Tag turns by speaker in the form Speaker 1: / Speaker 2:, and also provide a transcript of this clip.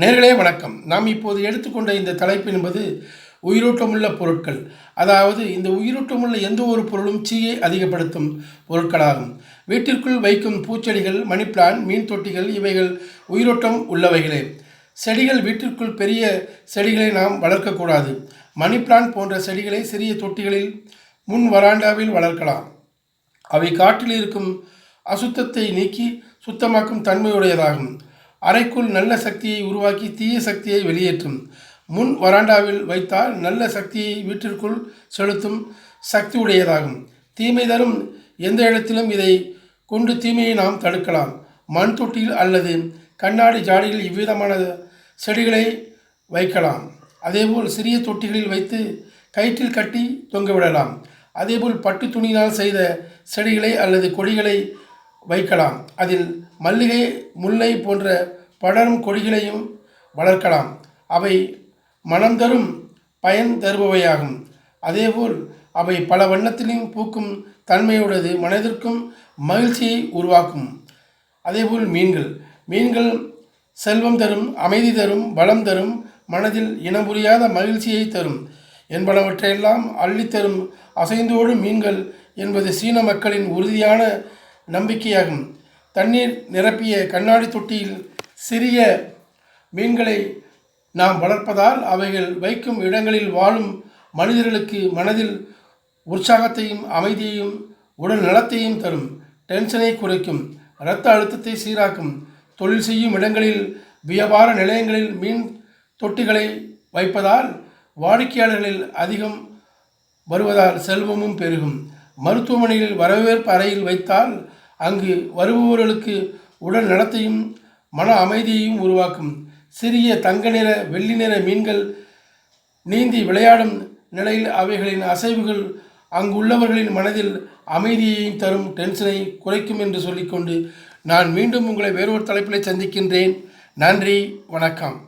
Speaker 1: நேர்களே வணக்கம். நாம் இப்போது எடுத்துக்கொண்ட இந்த தலைப்பு என்பது உயிரோட்டமுள்ள பொருட்கள். அதாவது இந்த உயிரோட்டமுள்ள எந்த ஒரு பொருளும் சீயை அதிகப்படுத்தும் பொருட்களாகும். வீட்டிற்குள் வைக்கும் பூச்செடிகள் மணி பிளான்ட் மீன் தொட்டிகள் இவைகள் உயிரோட்டம் உள்ளவைகளே. செடிகள் வீட்டிற்குள் பெரிய செடிகளை நாம் வளர்க்கக்கூடாது. மணி பிளான்ட் போன்ற செடிகளை சிறிய தொட்டிகளில் முன் வராண்டாவில் வளர்க்கலாம். அவை காற்றில் இருக்கும் அசுத்தத்தை நீக்கி சுத்தமாக்கும் தன்மையுடையதாகும். அறைக்குள் நல்ல சக்தியை உருவாக்கி தீய சக்தியை வெளியேற்றும். முன் வராண்டாவில் வைத்தால் நல்ல சக்தியை வீட்டிற்குள் செலுத்தும் சக்தி உடையதாகும் தீமை தரும் எந்த இடத்திலும் இதை கொண்டு தீமையை நாம் தடுக்கலாம். மண் தொட்டியில் அல்லது கண்ணாடி ஜாடியில் இவ்விதமான செடிகளை வைக்கலாம். அதேபோல் சிறிய தொட்டிகளில் வைத்து கயிற்றில் கட்டி தொங்கவிடலாம் அதேபோல் பட்டு துணியினால் செய்த செடிகளை அல்லது கொடிகளை வைக்கலாம். அதில் மல்லிகை முல்லை போன்ற படரும் கொடிகளையும் வளர்க்கலாம். அவை மனம் தரும் பயன் தருபவையாகும். அதேபோல் அவை பல வண்ணத்திலும் பூக்கும் தன்மையுடையது மனதிற்கும் மகிழ்ச்சியை உருவாக்கும். அதேபோல் மீன்கள். மீன்கள் செல்வம் தரும் அமைதி தரும் பலம் தரும் மனதில் இனம் புரியாத மகிழ்ச்சியை தரும். என்பனவற்றையெல்லாம் அள்ளித்தரும் அசைந்தோடும் மீன்கள் என்பது சீன மக்களின் உறுதியான நம்பிக்கையாகும். தண்ணீர் நிரப்பிய கண்ணாடி தொட்டியில் சிறிய மீன்களை நாம் வளர்ப்பதால் அவைகள் வைக்கும் இடங்களில் வாழும் மனிதர்களுக்கு மனதில் உற்சாகத்தையும் அமைதியையும் உடல் நலத்தையும் தரும். டென்ஷனை குறைக்கும். இரத்த அழுத்தத்தை சீராக்கும். தொழில் செய்யும் இடங்களில் வியாபார நிலையங்களில் மீன் தொட்டிகளை வைப்பதால் வாடிக்கையாளர்களில் அதிகம் வருவதால் செல்வமும் பெருகும். மருத்துவமனையில் வரவேற்பு அறையில் வைத்தால் அங்கு வருபவர்களுக்கு உடல் நலத்தையும் மன அமைதியையும் உருவாக்கும். சிறிய தங்க நிற வெள்ளி நிற மீன்கள் நீந்தி விளையாடும் நிலையில் அவைகளின் அசைவுகள் அங்குள்ளவர்களின் மனதில் அமைதியையும் தரும் டென்ஷனை குறைக்கும் என்று சொல்லிக்கொண்டு நான் மீண்டும் உங்களை வேறொரு தலைப்பில் சந்திக்கின்றேன். நன்றி வணக்கம்.